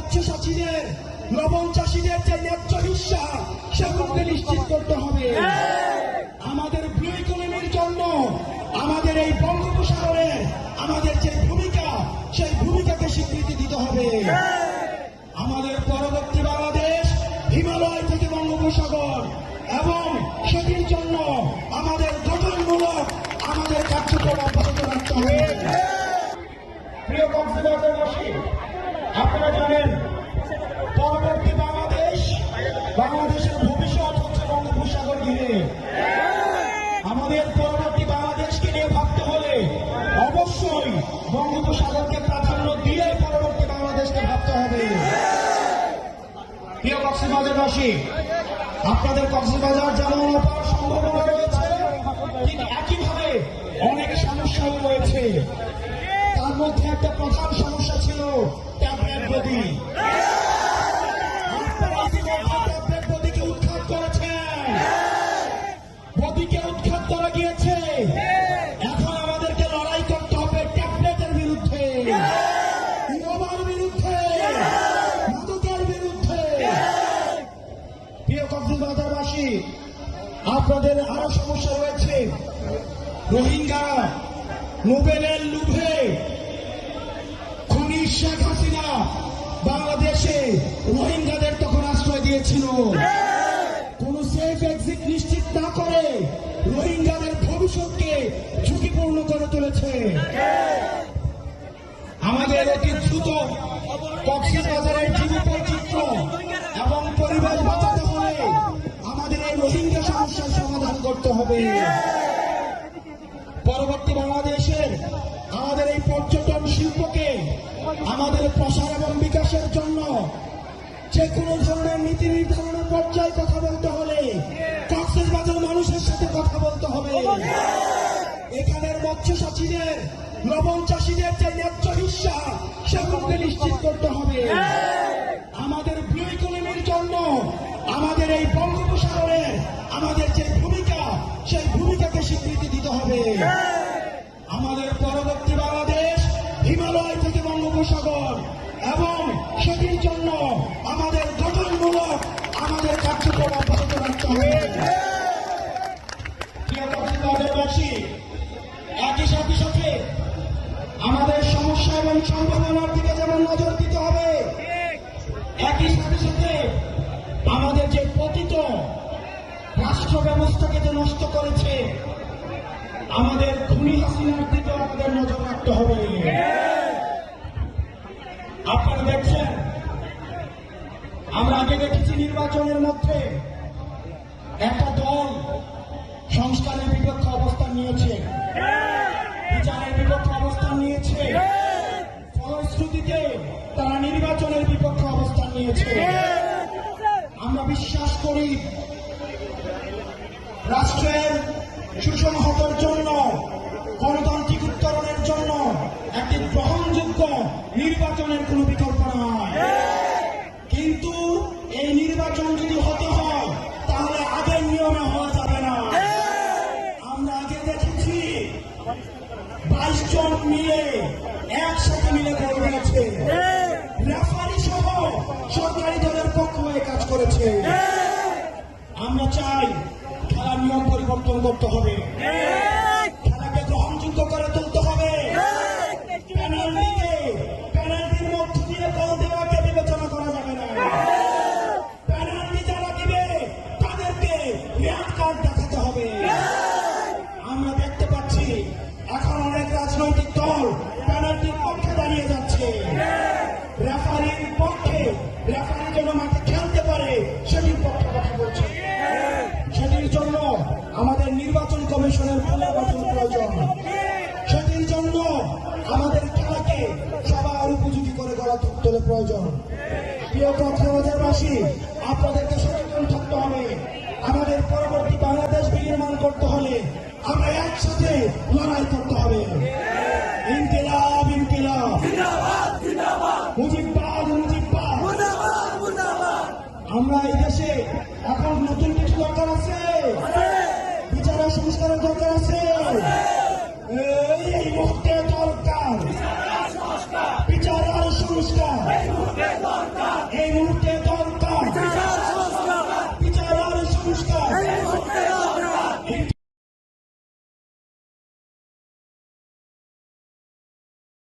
মৎস্য চাষীদের লবণ চাষীদের যে ন্যায্য হিস্সা, সেগুলোকে নিশ্চিত করতে হবে। আমাদের ব্লু ইকোনমির জন্য, আমাদের এই বঙ্গোপসাগরে আমাদের যে ভূমিকা, সেই ভূমিকাকে স্বীকৃতি দিতে হবে। আমাদের পরবর্তী বাংলাদেশ, হিমালয় থেকে বঙ্গোপসাগর, এবং সেটির জন্য আমাদের গঠনমূলক আমাদের কার্যক্রম অব্যাহত রাখতে হবে। প্রিয় কক্সবাজারবাসী কক্সবাজারবাসী আপনাদের কক্সবাজার যেমন অপার সম্ভাবনা রয়েছে। ঠিক একইভাবে অনেক সমস্যাও রয়েছে। তার মধ্যে একটা প্রধান সমস্যা প্রিয় কক্সবাজারবাসী, আপনাদের আরও সমস্যা রয়েছে। রোহিঙ্গা, নোবেলের লুভে খুনি শেখ হাসিনা বাংলাদেশে রোহিঙ্গাদের তখন আশ্রয় দিয়েছিল। কোন সেফ এক্সিট নিশ্চিত না করে রোহিঙ্গাদের ভবিষ্যৎকে ঝুঁকিপূর্ণ করে তুলেছে। আমাদের অতি দ্রুত কক্সবাজারের সমস্যার সমাধান করতে হবে। পরবর্তী বাংলাদেশের আমাদের এই পর্যটন শিল্পকে আমাদের প্রসার এবং বিকাশের জন্য যে কোনো ধরনের নীতি নির্ধারণের পর্যায়ে কথা বলতে হলে কক্সবাজার মানুষের সাথে কথা বলতে হবে। এখানের মৎস্য চাষীদের লবণ চাষীদের যে ন্যায্য হিস্সা সেগুলোকে নিশ্চিত করতে হবে। আমাদের আমাদের পরবর্তী বাংলাদেশ, হিমালয় থেকে বঙ্গোপসাগর, এবং সেটির জন্য আমাদের গঠনমূলক আমাদের কার্যক্রম অব্যাহত রাখতে হবে। একই সাথে সাথে আমাদের সমস্যা এবং সম্ভাবনার দিকে যেমন নজর দিতে হবে, একই সাথে সাথে আমাদের যে পতিত রাষ্ট্র ব্যবস্থাকে যে নষ্ট করেছে আমাদের খুনি হাসিনার দিকে আমাদের নজর রাখতে হবে। আপনারা দেখছেন? আমরা আগে দেখেছি নির্বাচনের মধ্যে একটা দল সংস্কারের বিপক্ষে অবস্থান নিয়েছে। বিচারের বিপক্ষে অবস্থান নিয়েছে। ফলশ্রুতিতে তারা নির্বাচনের বিপক্ষে অবস্থান নিয়েছে। আমরা বিশ্বাস করি, রাষ্ট্রের সুসংহতের জন্য, গণতান্ত্রিক উত্তরণের জন্য একটি গ্রহণযোগ্য নির্বাচনের কোনো বিকল্প নয় কিন্তু এই নির্বাচন যদি হতে হয়, তাহলে আগের নিয়মে হওয়া যাবে না। আমরা আগে দেখেছি, বাইশ জন মিলে একসাথে মিলে ভোট দিয়েছে। রেফারি সহ সরকারি দলের পক্ষ হয়ে কাজ করেছে। আমরা চাই পরিবর্তন করতে হবে গড়া প্রয়োজন। প্রিয় কক্সবাজারবাসী আপনাদেরকে সচেতন থাকতে হবে। আমাদের পরবর্তী বাংলাদেশ বিনির্মাণ করতে হলে আমরা একসাথে লড়াই করতে হবে। ইনকিলাব ইনকিলাব। মুজিববাদ মুজিববাদ। আমরা এই দেশে এখন নতুন কিছু দরকার আছে। বিচারের সংস্কারের দরকার আছে। এই মুহূর্তে tengo un temor